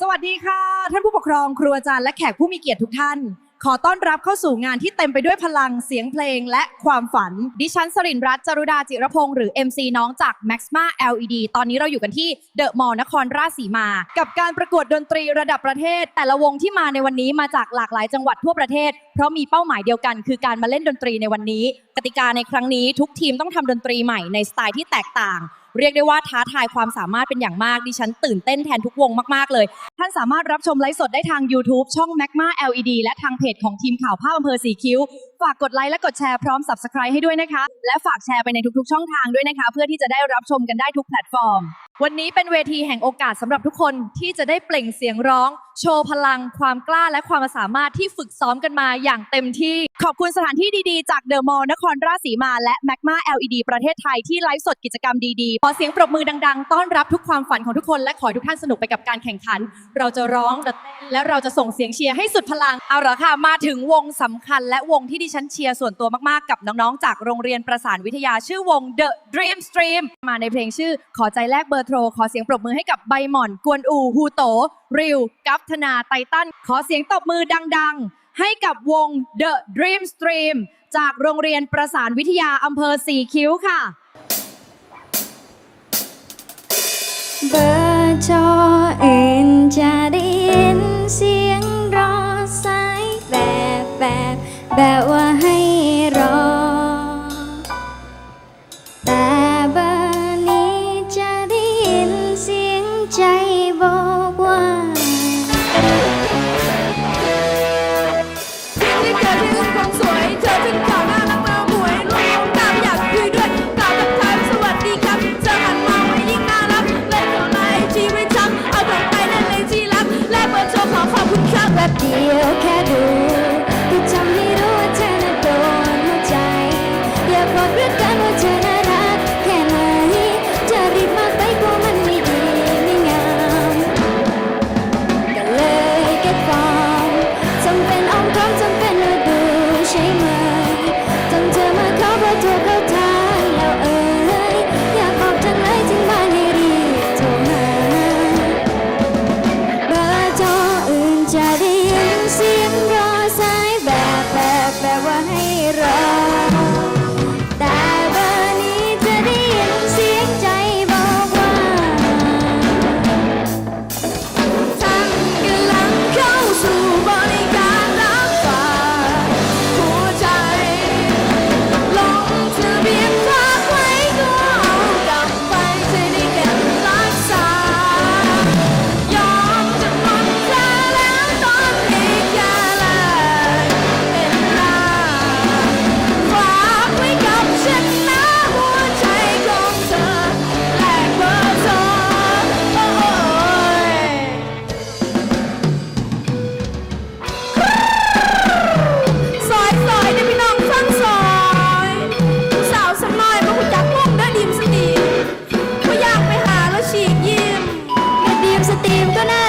สวัสดีค่ะ ท่านผู้ปกครองครูอาจารย์และแขกผู้มีเกียรติทุกท่าน ขอต้อนรับเข้าสู่งานที่เต็มไปด้วยพลังเสียงเพลงและความฝัน ดิฉันสรินร์รัตน์จรุดาจิรพงศ์หรือ MC น้องจาก Maxma LED ตอนนี้เราอยู่กันที่เดอะมอลล์นครราชสีมา กับการประกวดดนตรีระดับประเทศ แต่ละวงที่มาในวันนี้มาจากหลากหลายจังหวัดทั่วประเทศเพราะมีเป้าหมายเดียวกัน คือการมาเล่นดนตรีในวันนี้ กติกาในครั้งนี้ทุกทีมต้องทำดนตรีใหม่ในสไตล์ที่แตกต่าง เรียกได้ว่าท้าทายความสามารถเป็นอย่างมาก ดิฉันตื่นเต้นแทนทุกวงมาก ๆ เลย ท่านสามารถรับชมไลฟ์สดได้ทาง YouTube ช่อง Magma LED และทางเพจของทีมข่าวภาพอำเภอสีคิ้ว ฝากกดไลค์และกดแชร์พร้อม Subscribe ให้ด้วยนะคะ และฝากแชร์ไปในทุกๆ ช่องทางด้วยนะคะ เพื่อที่จะได้รับชมกันได้ทุกแพลตฟอร์มวันนี้เป็นเวทีแห่งโอกาสสำหรับทุกคนที่จะได้เปล่งเสียงร้อง โชว์พลัง ความกล้าและความสามารถที่ฝึกซ้อมกันมาอย่างเต็มที่ ขอบคุณสถานที่ดีๆ จากเดอะมอลล์นครราชสีมา และ Magma LED ประเทศไทยที่ไลฟ์สดกิจกรรมดีๆ ขอเสียงปรบมือดังๆ ต้อนรับทุกความฝันของทุกคนและขอให้ทุกท่านสนุกไปกับการแข่งขัน เราจะร้องและเราจะส่งเสียงเชียร์ให้สุดพลังเอาละค่ะมาถึงวงสำคัญ และวงที่ดิฉันเชียร์ส่วนตัวมากๆกับน้องๆจากโรงเรียนประสานวิทยาชื่อวง The Dream Stream มาในเพลงชื่อขอใจแลกเบอร์โทรขอเสียงปรบมือให้กับใบหม่อน กวนอูฮูโต ริว กัฟธนา ไตตัน ขอเสียงตบมือดัง ๆ ให้กับวง The Dream Stream จากโรงเรียนประสานวิทยาอำเภอสีคิ้วค่ะ เบอร์โทรอื่นจะได้ยินเสียงรอสายแบบแบบแบบว่าให้ ฉีกยิ้มกระดีมสตรีมก็น่า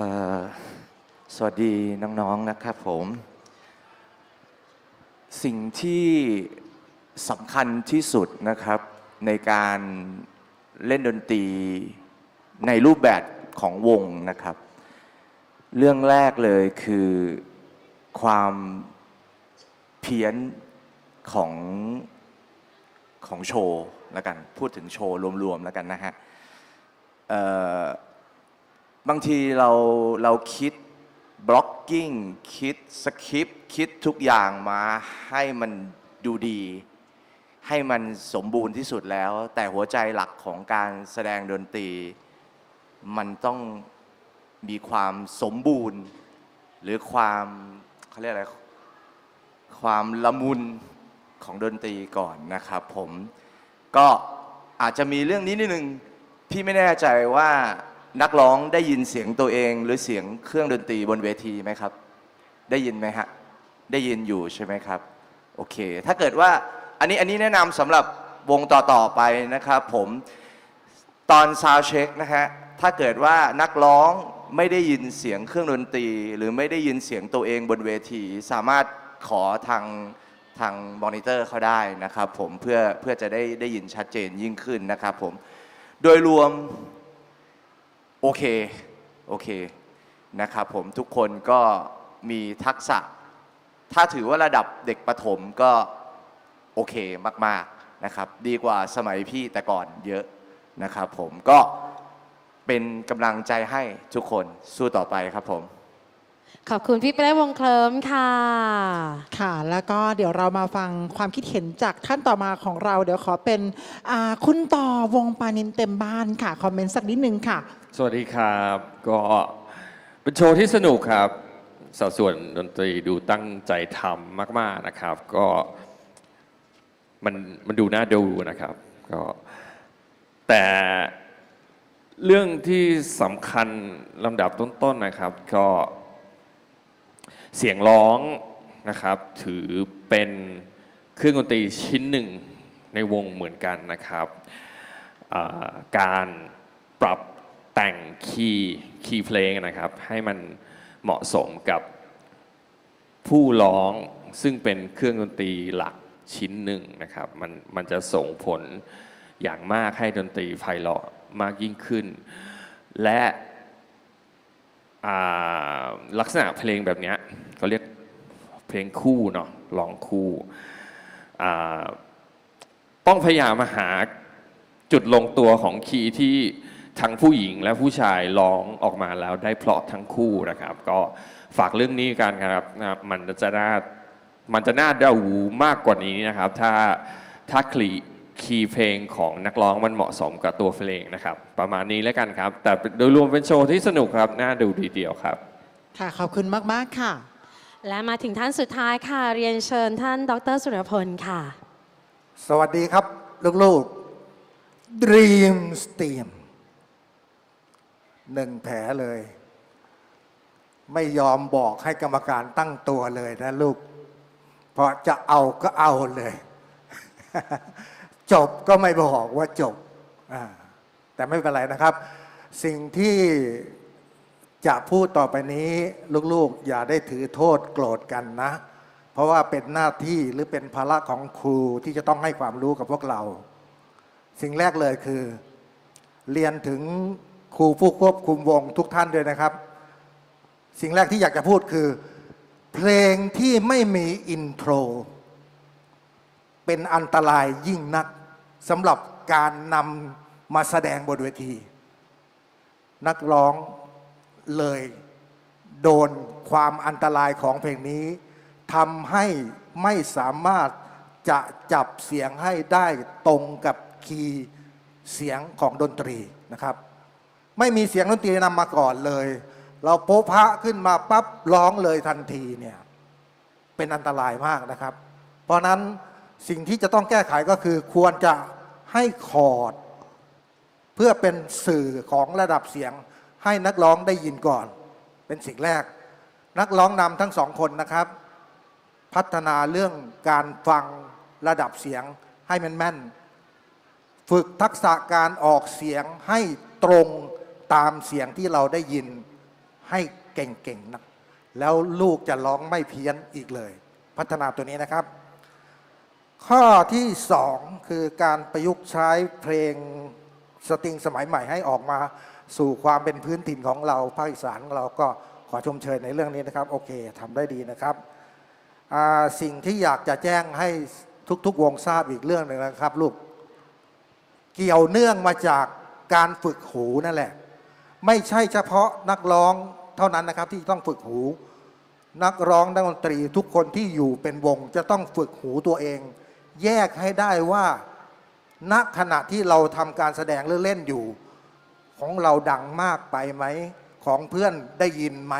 สวัสดีน้อง ๆ นะครับผม สิ่งที่สำคัญที่สุดนะครับในการเล่นดนตรีในรูปแบบของวงนะครับ เรื่องแรกเลยคือความเพี้ยนของของโชว์แล้วกัน พูดถึงโชว์รวมๆแล้วกันนะฮะเอ่อ บางทีเราเราคิดบล็อกกิ้งคิดสคริปคิดทุกอย่างมาให้มันดูดี ให้มันสมบูรณ์ที่สุดแล้ว แต่หัวใจหลักของการแสดงดนตรี มันต้องมีความสมบูรณ์ หรือความเขาเรียกอะไร ความละมุนของดนตรีก่อนนะครับผมก็อาจจะมีเรื่องนี้นิดนึงพี่ไม่แน่ใจว่า นักร้องได้ยินเสียงตัวเองหรือเสียงเครื่องดนตรีบนเวทีไหมครับ ได้ยินไหมฮะ ได้ยินอยู่ใช่ไหมครับ โอเค ถ้าเกิดว่าอันนี้อันนี้แนะนำสำหรับวงต่อๆไปนะครับผมตอนซาวเช็คนะฮะ ถ้าเกิดว่านักร้องไม่ได้ยินเสียงเครื่องดนตรี หรือไม่ได้ยินเสียงตัวเองบนเวที สามารถขอทางทางมอนิเตอร์เขาได้นะครับผมเพื่อเพื่อจะได้ได้ยินชัดเจนยิ่งขึ้นนะครับผม โดยรวม โอเค โอเค นะครับผมทุกคนก็มีทักษะ ถ้าถือว่าระดับเด็กประถมก็โอเคมาก ๆ นะครับ ดีกว่าสมัยพี่แต่ก่อนเยอะนะครับผมก็เป็นกำลังใจให้ทุกคนสู้ต่อไปครับผม ขอบคุณพี่เป้วงเคลิมค่ะ ค่ะ แล้วก็เดี๋ยวเรามาฟังความคิดเห็นจากท่านต่อมาของเรา เดี๋ยวขอเป็นอ่าคุณต่อวงปานินเต็มบ้านค่ะ คอมเมนต์สักนิดนึงค่ะ สวัสดีครับ ก็เป็นโชว์ที่สนุกครับ สัดส่วนดนตรีดูตั้งใจทำมาก ๆนะครับ ก็มันมันดูน่าดูนะครับ ก็แต่เรื่องที่สำคัญลำดับต้นๆนะครับ ก็ เสียงร้องนะครับ ถือเป็นเครื่องดนตรีชิ้นหนึ่งในวงเหมือนกันนะครับ การปรับแต่งคีย์คีย์เพลงนะครับ ให้มันเหมาะสมกับผู้ร้องซึ่งเป็นเครื่องดนตรีหลักชิ้นหนึ่งนะครับ มันมันจะส่งผลอย่างมากให้ดนตรีไพเราะมากยิ่งขึ้น และ ลักษณะเพลงแบบนี้ยเขาเรียกเพลงคู่เนาะร้องคู่ต้องพยายามมาหาจุดลงตัวของคีย์ที่ทั้งผู้หญิงและผู้ชายร้องออกมาแล้วได้เพราะทั้งคู่นะครับ ก็ฝากเรื่องนี้กันครับมันจะน่ามันจะน่าดามากกว่านี้นะครับ ถ้าถ้าคลี คีย์เพลงของนักร้องมันเหมาะสมกับตัวเพลงนะครับ ประมาณนี้แล้วกันครับ แต่โดยรวมเป็นโชว์ที่สนุกครับ น่าดูทีเดียวครับ ค่ะ ขอบคุณมาก ๆ ค่ะ และมาถึงท่านสุดท้ายค่ะ เรียนเชิญท่านดรสุรพลค่ะ สวัสดีครับ ลูกๆ Dream Steam หนึ่งแผลเลย ไม่ยอมบอกให้กรรมการตั้งตัวเลยนะลูก เพราะจะเอาก็เอาเลย จบก็ไม่บอกว่าจบ แต่ไม่เป็นไรนะครับ สิ่งที่จะพูดต่อไปนี้ลูกๆ อย่าได้ถือโทษโกรธกันนะ เพราะว่าเป็นหน้าที่หรือเป็นภาระของครูที่จะต้องให้ความรู้กับพวกเรา สิ่งแรกเลยคือ เรียนถึงครูผู้ควบคุมวงทุกท่านด้วยนะครับ สิ่งแรกที่อยากจะพูดคือ เพลงที่ไม่มีอินโทรเป็นอันตรายยิ่งนัก สำหรับการนำมาแสดงบนเวที นักร้องเลยโดนความอันตรายของเพลงนี้ทำให้ไม่สามารถจะจับเสียงให้ได้ตรงกับคีย์เสียงของดนตรีนะครับ ไม่มีเสียงดนตรีนำมาก่อนเลย เราโปะพระขึ้นมาปั๊บร้องเลยทันทีเนี่ยเป็นอันตรายมากนะครับ เพราะนั้น สิ่งที่จะต้องแก้ไขก็คือควรจะให้คอร์ดเพื่อเป็นสื่อของระดับเสียง ให้นักร้องได้ยินก่อน เป็นสิ่งแรก นักร้องนำทั้งสองคนนะครับ พัฒนาเรื่องการฟังระดับเสียงให้มันแม่น ฝึกทักษะการออกเสียงให้ตรงตามเสียงที่เราได้ยินให้เก่งๆนะแล้วลูกจะร้องไม่เพี้ยนอีกเลย พัฒนาตัวนี้นะครับ ข้อที่สองคือการประยุกต์ใช้เพลงสตริงสมัยใหม่ให้ออกมาสู่ความเป็นพื้นถิ่นของเราภาคอีสานของเราก็ขอชมเชยในเรื่องนี้นะครับ โอเคทำได้ดีนะครับ สิ่งที่อยากจะแจ้งให้ทุกๆ วงทราบอีกเรื่องหนึ่งนะครับลูกเกี่ยวเนื่องมาจากการฝึกหูนั่นแหละ ไม่ใช่เฉพาะนักร้องเท่านั้นนะครับที่ต้องฝึกหู นักร้องนักดนตรีทุกคนที่อยู่เป็นวงจะต้องฝึกหูตัวเอง แยกให้ได้ว่าณขณะที่เราทำการแสดงเล่นอยู่ ของเราดังมากไปไหม ของเพื่อนได้ยินไหม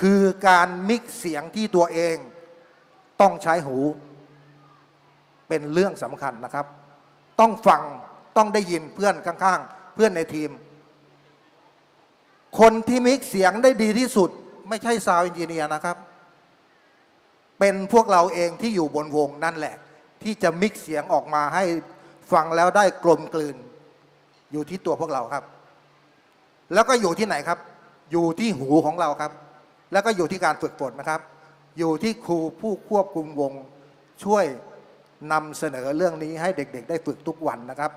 คือการมิกซ์เสียงที่ตัวเอง ต้องใช้หู เป็นเรื่องสำคัญนะครับ ต้องฟังต้องได้ยินเพื่อนข้างๆ เพื่อนในทีม คนที่มิกซ์เสียงได้ดีที่สุด ไม่ใช่ซาวด์เอนจิเนียร์นะครับ เป็นพวกเราเองที่อยู่บนวงนั่นแหละ ที่จะมิกซ์เสียงออกมาให้ฟังแล้วได้กลมกลืน อยู่ที่ตัวพวกเราครับ แล้วก็อยู่ที่ไหนครับ อยู่ที่หูของเราครับ แล้วก็อยู่ที่การฝึกฝนนะครับ อยู่ที่ครูผู้ควบคุมวงช่วยนำเสนอเรื่องนี้ให้เด็กๆ ได้ฝึกทุกวันนะครับ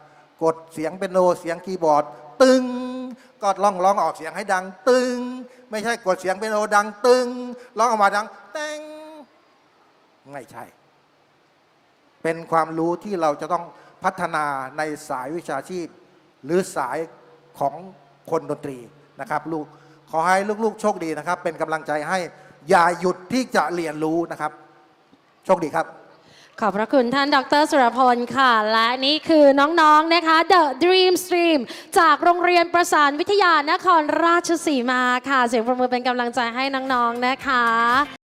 กดเสียงเป็นโนเสียงคีย์บอร์ด ตึงก็ร้องร้องออกเสียงให้ดัง ตึง ไม่ใช่กดเสียงเป็นโนดัง ตึงร้องออกมาดังแตงไม่ใช่ เป็นความรู้ที่เราจะต้องพัฒนาในสายวิชาชีพ หรือสายของคนดนตรีนะครับลูกขอให้ลูกๆ โชคดีนะครับ เป็นกำลังใจให้อย่าหยุดที่จะเรียนรู้นะครับ โชคดีครับ ขอบพระคุณท่านดรสุรพลค่ะ และนี่คือน้องๆนะคะ The Dream Stream จากโรงเรียนประสานวิทยานครราชสีมาค่ะ เสียงประมือเป็นกำลังใจให้น้องๆนะคะ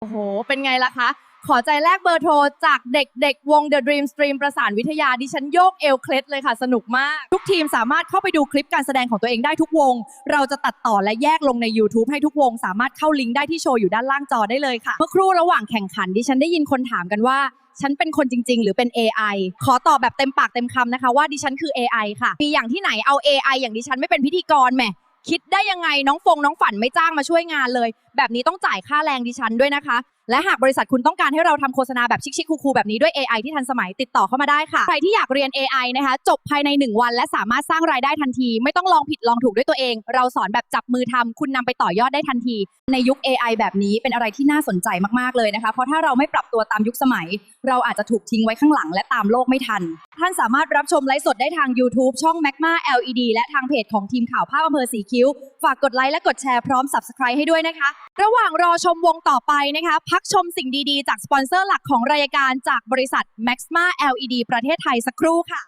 โอ้โห เป็นไงล่ะคะ ขอใจแลกเบอร์โทร จากเด็กๆ วง The Dream Stream ประสานวิทยา ดิฉันโยกเอวเคล็ดเลยค่ะ สนุกมาก ทุกทีมสามารถเข้าไปดูคลิปการแสดงของตัวเองได้ทุกวง เราจะตัดต่อและแยกลงใน YouTube ให้ทุกวง สามารถเข้าลิงก์ได้ที่โชว์อยู่ด้านล่างจอได้เลยค่ะ เมื่อครู่ระหว่างแข่งขันดิฉันได้ยินคนถามกันว่า ฉันเป็นคนจริง ๆ หรือเป็น AI ขอตอบแบบเต็มปากเต็มคำนะคะ ว่าดิฉันคือ AI ค่ะ มีอย่างที่ไหนเอา AI อย่างดิฉันไม่เป็นพิธีกรแหมคิดได้ยังไงน้องฟงน้องฝันไม่จ้างมาช่วยงานเลย แบบนี้ต้องจ่ายค่าแรงดิฉันด้วยนะคะ และหากบริษัทคุณต้องการให้เราทำโฆษณาแบบชิคๆคูลๆแบบนี้ด้วย AI ที่ทันสมัยติดต่อเข้ามาได้ค่ะ ใครที่อยากเรียน AI นะคะ จบภายใน 1 วัน และสามารถสร้างรายได้ทันที ไม่ต้องลองผิดลองถูกด้วยตัวเอง เราสอนแบบจับมือทำคุณนำไปต่อยอดได้ทันที ในยุค AI แบบนี้เป็นอะไรที่น่าสนใจมากๆเลยนะคะ เพราะถ้าเราไม่ปรับตัวตามยุคสมัย เราอาจจะถูกทิ้งไว้ข้างหลัง และตามโลกไม่ทัน ท่านสามารถรับชมไลฟ์สดได้ทาง YouTube ช่อง Magma LED และทางเพจของทีมข่าวภาพอำเภอสีคิ้ว ฝากกดไลค์และกดแชร์พร้อม Subscribe ให้ด้วยนะคะ ระหว่างรอชมวงต่อไปนะคะ พักชมสิ่งดีๆ จากสปอนเซอร์หลักของรายการจากบริษัท Maxma LED ประเทศไทยสักครู่ค่ะ